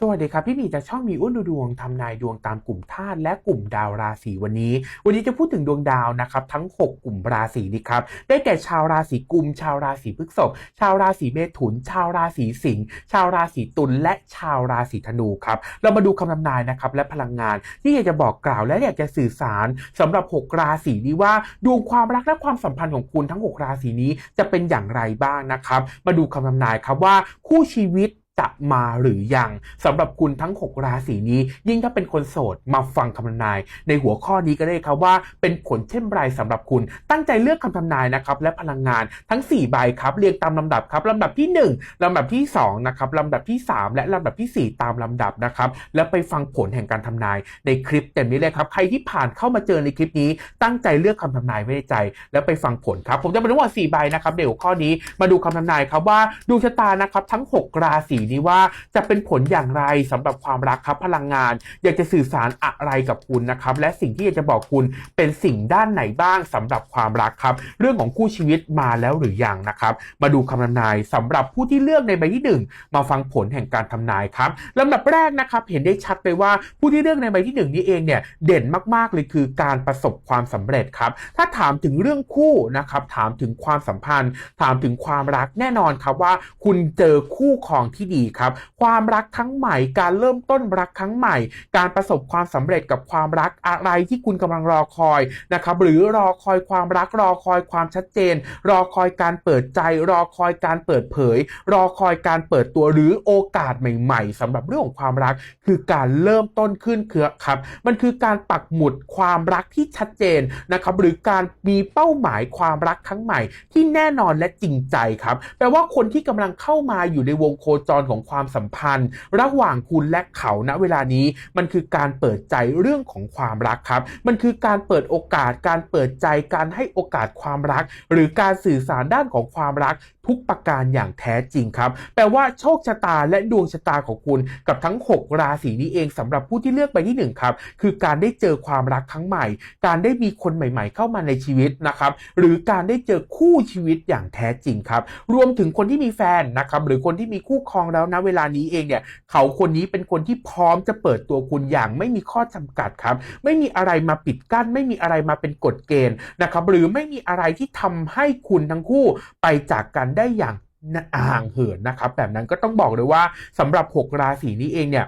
สวัสดีครับ พี่หมีจากช่องมีอ้วนดูดวงทำนายดวงตามกลุ่มธาตุและกลุ่มดาวราศีวันนี้ วันนี้จะพูดถึงดวงดาวนะครับ ทั้ง 6 กลุ่มราศีนี้ครับได้แก่ชาวราศีกุม ชาวราศีพฤษภชาวราศีเมถุน ชาวราศีสิงห์ชาวราศีตุลและชาวราศีธนูครับเรามาดูคำทำนายนะครับและพลังงาน ที่อยากจะบอกกล่าวและอยากจะสื่อสารสำหรับ 6 ราศีนี้ว่าดวงความรักและความสัมพันธ์ของคุณทั้ง 6 ราศีนี้จะเป็นอย่างไรบ้างนะครับ มาดูคำทำนายครับว่าคู่ชีวิต จะมาหรือยังสำหรับคุณทั้ง 6 ราศีนี้ ยิ่งถ้าเป็นคนโสดมาฟังคำทำนาย ในหัวข้อนี้ก็ได้ครับว่าเป็นผลเช่นไรสำหรับคุณ ตั้งใจเลือกคำทำนายนะครับและพลังงานทั้ง 4 ใบครับเรียงตามลำดับครับลำดับที่ 1ลำดับที่2นะครับลำดับที่ 3 และลำดับทีสี่ 4 ตามลำดับนะครับแล้วไปฟังผลแห่งการทำนาย ในคลิปเต็มนี้เลยครับใครที่ผ่านเข้ามาเจอในคลิปนี้ ตั้งใจเลือกคำทำนายไว้ในใจ แล้วไปฟังผลครับผมจะเป็นทั้งหมด4ใบนะครับในหัวข้อนี้มาดูคำทำนายครับว่าดวงชะตานะครับทั้ง 6 ราศีนี้ว่าจะเป็นผลอย่างไรสำหรับความรักครับพลังงาน อยากจะสื่อสารอะไรกับคุณนะครับ และสิ่งที่อยากจะบอกคุณเป็นสิ่งด้านไหนบ้างสำหรับความรักครับ เรื่องของคู่ชีวิตมาแล้วหรือยังนะครับ มาดูคำทำนายสำหรับผู้ที่เลือกในใบที่หนึ่งมาฟังผลแห่งการทำนายครับลำดับแรกนะครับ เห็นได้ชัดเลยว่าผู้ที่เลือกในใบที่หนึ่งนี้เองเนี่ยเด่นมากๆเลยคือการประสบความสำเร็จครับ ถ้าถามถึงเรื่องคู่นะครับ ถามถึงความสัมพันธ์ ถามถึงความรักแน่นอนครับว่า คุณเจอคู่ครองที่ดีครับ ความรักครั้งใหม่ การเริ่มต้นรักครั้งใหม่ การประสบความสำเร็จกับความรักอะไรที่คุณกำลังรอคอยนะครับหรือรอคอยความรักรอคอยความชัดเจน รอคอยการเปิดใจ รอคอยการเปิดเผย รอคอยการเปิดตัวหรือโอกาสใหม่ ๆสำหรับเรื่องของความรัก คือการเริ่มต้นขึ้นคือครับมันคือการปักหมุดความรักที่ชัดเจนนะครับหรือการมีเป้าหมายความรักครั้งใหม่ ที่แน่นอนและจริงใจครับแปลว่าคนที่กำลังเข้ามาอยู่ในวงโคจรของความสัมพันธ์ ระหว่างคุณและเขาณเวลานี้มันคือการเปิดใจเรื่องของความรักครับ มันคือการเปิดโอกาสการเปิดใจการให้โอกาสความรัก หรือการสื่อสารด้านของความรักทุกประการอย่างแท้จริงครับแปลว่าโชคชะตาและดวงชะตาของคุณกับทั้ง 6 ราศีนี้เองสำหรับผู้ที่เลือกไปที่ 1 ครับ คือการได้เจอความรักครั้งใหม่ การได้มีคนใหม่ ๆ เข้ามาในชีวิตนะครับ หรือการได้เจอคู่ชีวิตอย่างแท้จริงครับ รวมถึงคนที่มีแฟนนะครับ หรือคนที่มีคู่ครองแล้วนะเวลานี้เองเนี่ยเขาคนนี้เป็นคนที่พร้อมจะเปิดตัวคุณอย่างไม่มีข้อจำกัดครับ ไม่มีอะไรมาปิดกั้น ไม่มีอะไรมาเป็นกฎเกณฑ์นะครับ หรือไม่มีอะไรที่ทำให้คุณทั้งคู่ไปจากกันได้อย่างห่างเหินนะครับ แบบนั้นก็ต้องบอกเลยว่าสำหรับ 6 ราศีนี้เองเนี่ย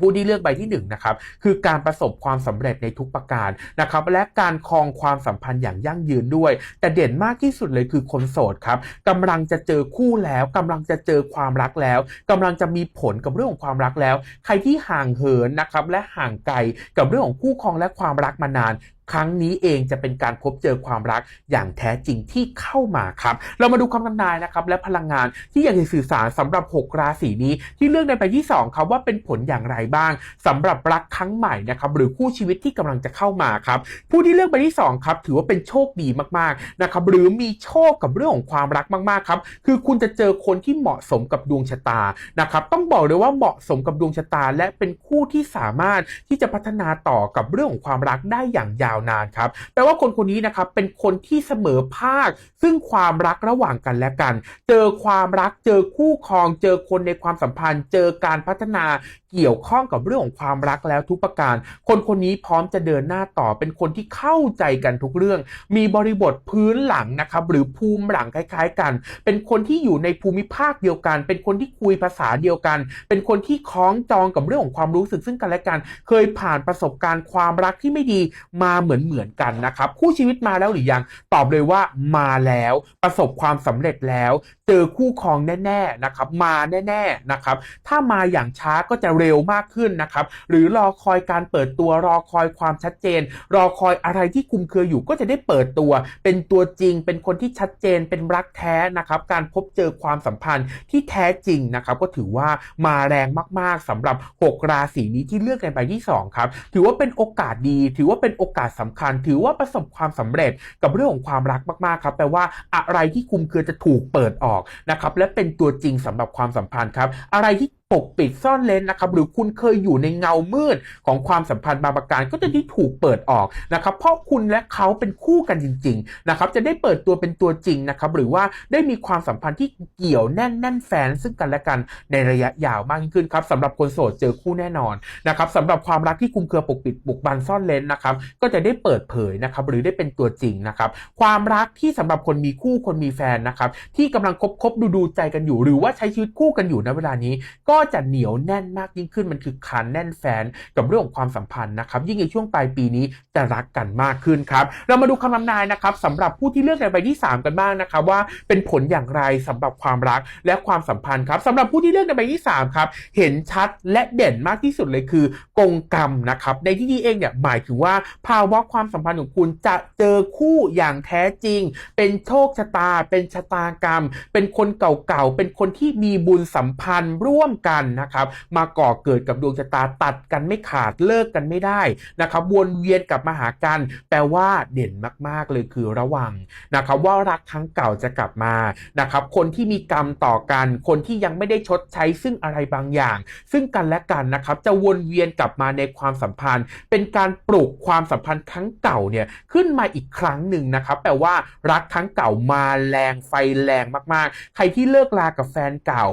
ผู้ที่เลือกใบที่1นงนะครับคือการประสบความสำเร็จในทุกประการนะครับและการครองความสัมพันธ์อย่างยั่งยืนด้วย แต่เด่นมากที่สุดเลยคือคนโสดครับกำลังจะเจอคู่แล้วกำลังจะเจอความรักแล้วกำลังจะมีผลกับเรื่องของความรักแล้ว ใครที่ห่างเหินนะครับและห่างไกลกับเรื่องของคู่ครองและความรักมานานครั้งนี้เองจะเป็นการพบเจอความรักอย่างแท้จริงที่เข้ามาครับ เรามาดูคำทำนายนะครับและพลังงานที่อยากจะสื่อสารสำหรับ 6 ราศีนี้ ที่เลือกในใบที่ 2ครับว่าเป็นผลอย่างไรบ้างสำหรับรักครั้งใหม่นะครับหรือคู่ชีวิตที่กำลังจะเข้ามาครับผู้ที่เลือกใบที่2ครับถือว่าเป็นโชคดีมากๆนะครับหรือมีโชคกับเรื่องของความรักมากๆครับคือคุณจะเจอคนที่เหมาะสมกับดวงชะตานะครับต้องบอกเลยว่าเหมาะสมกับดวงชะตา และเป็นคู่ที่สามารถที่จะพัฒนาต่อกับเรื่องของความรักได้อย่างยาวนานครับแปลว่าคนคนนี้นะครับเป็นคนที่เสมอภาค ซึ่งความรักระหว่างกันและกัน เจอความรักเจอคู่ครอง เจอคนในความสัมพันธ์ เจอการพัฒนาเกี่ยวข้องกับเรื่องของความรักแล้วทุกประการ คนคนนี้พร้อมจะเดินหน้าต่อเป็นคนที่เข้าใจกันทุกเรื่อง มีบริบทพื้นหลังนะครับหรือภูมิหลังคล้าย ๆ กัน เป็นคนที่อยู่ในภูมิภาคเดียวกัน เป็นคนที่คุยภาษาเดียวกัน เป็นคนที่คล้องจองกับเรื่องของความรู้สึกซึ่งกันและกัน เคยผ่านประสบการณ์ความรักที่ไม่ดีมาเหมือนเหมือนกันนะครับ คู่ชีวิตมาแล้วหรือยัง ตอบเลยว่ามาแล้ว ประสบความสำเร็จแล้ว เจอคู่ครองแน่ ๆนะครับ มาแน่ๆนะครับ ถ้ามาอย่างช้าก็จะเร็วมากขึ้นนะครับ หรือรอคอยการเปิดตัวรอคอยความชัดเจน รอคอยอะไรที่คุมเครืออยู่ก็จะได้เปิดตัว เป็นตัวจริง เป็นคนที่ชัดเจนเป็นรักแท้นะครับ การพบเจอความสัมพันธ์ที่แท้จริงนะครับ ก็ถือว่ามาแรงมากๆสำหรับ 6 ราศีนี้ที่เลือกกันไปที่2ครับถือว่าเป็นโอกาสดี ถือว่าเป็นโอกาสสำคัญ ถือว่าประสบความสำเร็จกับเรื่องของความรักมากๆครับแปลว่าอะไรที่คุมเครือจะถูกเปิดออกนะครับและเป็นตัวจริงสำหรับความสัมพันธ์ครับ อะไรที่ ปกปิดซ่อนเลนนะครับหรือคุณเคยอยู่ในเงามืดของความสัมพันธ์บางประการก็จะที่ถูกเปิดออกนะครับเพราะคุณและเขาเป็นคู่กันจริงๆนะครับจะได้เปิดตัวเป็นตัวจริงนะครับหรือว่าได้มีความสัมพันธ์ที่เกี่ยวแน่นแน่นแฟนซึ่งกันและกันในระยะยาวมากยิ่งขึ้นครับสำหรับคนโสดเจอคู่แน่นอนนะครับสำหรับความรักที่คุมเครือปกปิดบุกบันซ่อนเลนนะครับก็จะได้เปิดเผยนะครับหรือได้เป็นตัวจริงนะครับความรักที่สำหรับคนมีคู่คนมีแฟนนะครับที่กำลังคบคบดูดูใจกันอยู่ หรือว่าใช้ชีวิตคู่กันอยู่ในเวลานี้ ก็็จะเหนียวแน่นมากยิ่งขึ้นมันคือคานแน่นแฟนกับเรื่องของความสัมพันธ์นะครับ ยิ่งในช่วงปลายปีนี้จะรักกันมากขึ้นครับ เรามาดูคำทำนายนะครับสำหรับผู้ที่เลือกในใบที่ 3 กันบ้างนะครับ ว่าเป็นผลอย่างไรสำหรับความรักและความสัมพันธ์ครับสำหรับผู้ที่เลือกในใบที่ 3 ครับ เห็นชัดและเด่นมากที่สุดเลยคือกงกรรมนะครับ ในที่นี้เองเนี่ยหมายถึงว่าภาวะความสัมพันธ์ของคุณจะเจอคู่อย่างแท้จริง เป็นโชคชะตา เป็นชะตากรรม เป็นคนเก่าๆเป็นคนที่มีบุญสัมพันธ์ร่วมกันนะครับมาก่อเกิดกับดวงชะตาตัดกันไม่ขาดเลิกกันไม่ได้นะครับวนเวียนกลับมาหากัน แปลว่าเด่นมากๆเลยคือระวังนะครับว่ารักครั้งเก่าจะกลับมานะครับคนที่มีกรรมต่อกัน คนที่ยังไม่ได้ชดใช้ซึ่งอะไรบางอย่าง ซึ่งกันและกันนะครับจะวนเวียนกลับมาในความสัมพันธ์ เป็นการปลุกความสัมพันธ์ครั้งเก่าเนี่ยขึ้นมาอีกครั้งหนึ่งนะครับแปลว่ารักครั้งเก่ามาแรงไฟแรงมากๆ ใครที่เลิกลากับแฟนเก่า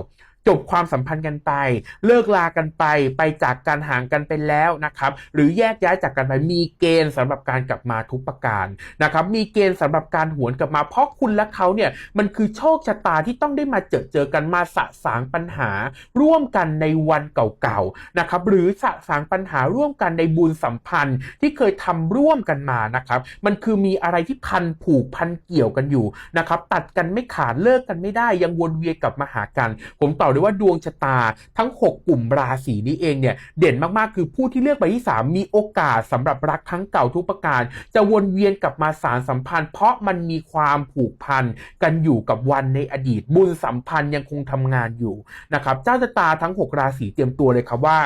จบความสัมพันธ์กันไป เลิกลากันไป ไปจากการห่างกันไปแล้วนะครับ หรือแยกย้ายจากกันไปมีเกณฑ์สำหรับการกลับมาทุกประการนะครับ มีเกณฑ์สำหรับการหวนกลับมา เพราะคุณและเขาเนี่ยมันคือโชคชะตาที่ต้องได้มาเจอเจอกันมาสะสางปัญหา ร่วมกันในวันเก่าๆนะครับ หรือสะสางปัญหาร่วมกันในบุญสัมพันธ์ที่เคยทำร่วมกันมานะครับ มันคือมีอะไรที่พันผูกพันเกี่ยวกันอยู่นะครับ ตัดกันไม่ขาดเลิกกันไม่ได้ยังวนเวียนกลับมาหากัน ผมตอบเลยว่าดวงชะตาทั้ง 6 กลุ่มราศีนี้เองเนี่ยเด่นมากๆ คือผู้ที่เลือกใบที่ 3 มีโอกาสสำหรับรักครั้งเก่าทุกประการ จะวนเวียนกลับมาสารสัมพันธ์ เพราะมันมีความผูกพันกันอยู่กับวันในอดีตบุญสัมพันธ์ยังคงทำงานอยู่นะครับเจ้าชะตาทั้ง 6 ราศีเตรียมตัวเลยครับว่า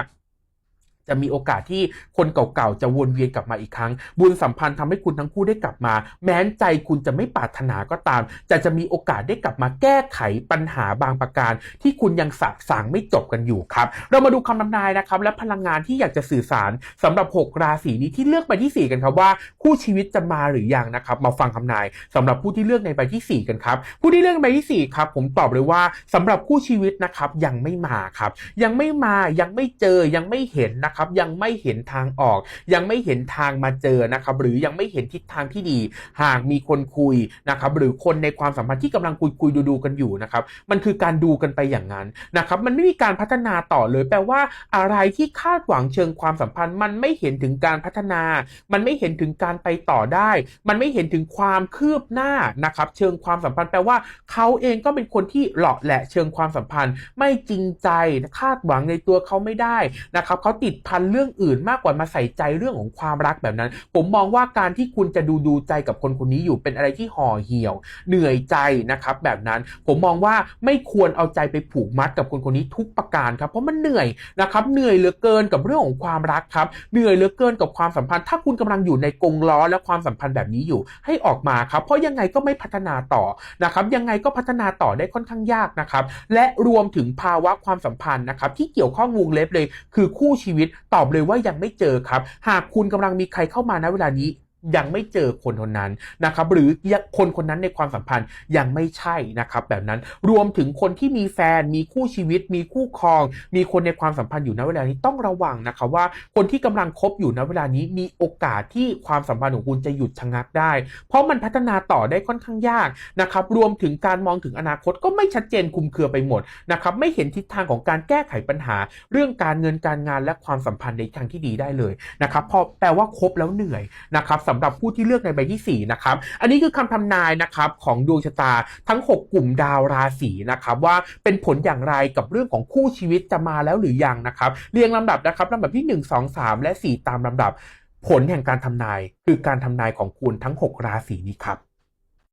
จะมีโอกาสที่คนเก่าๆ จะวนเวียนกลับมาอีกครั้ง บุญสัมพันธ์ทำให้คุณทั้งคู่ได้กลับมา แม้นใจคุณจะไม่ปรารถนาก็ตาม จะจะมีโอกาสได้กลับมาแก้ไขปัญหาบางประการ ที่คุณยังสะสางไม่จบกันอยู่ครับ เรามาดูคำทำนายนะครับ และพลังงานที่อยากจะสื่อสารสำหรับ 6 ราศีนี้ที่เลือกไปที่ 4 กันครับว่า คู่ชีวิตจะมาหรือยังนะครับ มาฟังคำนายสำหรับผู้ที่เลือกในใบที่ 4 กันครับผู้ที่เลือกในใบที่4ครับผมตอบเลยว่าสำหรับคู่ชีวิตนะครับยังไม่มาครับยังไม่มายังไม่เจอยังไม่เห็นนะครับยังไม่เห็นทางออก ยังไม่เห็นทางมาเจอนะครับหรือยังไม่เห็นทิศทางที่ดี หากมีคนคุยนะครับหรือคนในความสัมพันธ์ที่กำลังคุยคุยดูดูกันอยู่นะครับมันคือการดูกันไปอย่างนั้นนะครับมันไม่มีการพัฒนาต่อเลยแปลว่าอะไรที่คาดหวังเชิงความสัมพันธ์ มันไม่เห็นถึงการพัฒนา มันไม่เห็นถึงการไปต่อได้ มันไม่เห็นถึงความคืบหน้านะครับเชิงความสัมพันธ์แปลว่าเขาเองก็เป็นคนที่หลอกแหละเชิงความสัมพันธ์ ไม่จริงใจคาดหวังในตัวเขาไม่ได้นะครับเขาติดพันเรื่องอื่นมากกว่ามาใส่ใจเรื่องของความรักแบบนั้น ผมมองว่าการที่คุณจะดูดูใจกับคนคนนี้อยู่เป็นอะไรที่ห่อเหี่ยว เหนื่อยใจนะครับแบบนั้นผมมองว่าไม่ควรเอาใจไปผูกมัดกับคนคนนี้ทุกประการครับเพราะมันเหนื่อยนะครับเหนื่อยเหลือเกินกับเรื่องของความรักครับเหนื่อยเหลือเกินกับความสัมพันธ์ ถ้าคุณกำลังอยู่ในกรงล้อและความสัมพันธ์แบบนี้อยู่ให้ออกมาครับเพราะยังไงก็ไม่พัฒนาต่อนะครับยังไงก็พัฒนาต่อได้ค่อนข้างยากนะครับและรวมถึงภาวะความสัมพันธ์นะครับที่เกี่ยวข้องวงเล็บเลย คือคู่ชีวิตตอบเลยว่ายังไม่เจอครับ หากคุณกำลังมีใครเข้ามาณเวลานี้ ยังไม่เจอคนคนนั้นนะครับหรือคนคนนั้นในความสัมพันธ์ยังไม่ใช่นะครับแบบนั้นรวมถึงคนที่มีแฟน มีคู่ชีวิต มีคู่ครอง มีคนในความสัมพันธ์อยู่ณเวลานี้ต้องระวังนะครับว่าคนที่กำลังคบอยู่ณเวลานี้มีโอกาสที่ความสัมพันธ์ของคุณจะหยุดชะงักได้ เพราะมันพัฒนาต่อได้ค่อนข้างยากนะครับรวมถึงการมองถึงอนาคตก็ไม่ชัดเจนคุมเครือไปหมดนะครับไม่เห็นทิศทางของการแก้ไขปัญหา เรื่องการเงินการงานและความสัมพันธ์ในทางที่ดีได้เลยนะครับเพราะแปลว่าคบแล้วเหนื่อยนะครับสำหรับผู้ที่เลือกในใบที่ 4 นะครับ อันนี้คือคำทำนายนะครับของดวงชะตาทั้ง 6 กลุ่มดาวราศีนะครับว่าเป็นผลอย่างไรกับเรื่องของคู่ชีวิตจะมาแล้วหรือยังนะครับเรียงลำดับนะครับลำดับที่ 1 2 3 และ 4 ตามลำดับ ผลแห่งการทำนาย คือการทำนายของคุณทั้ง 6 ราศีนี้ครับ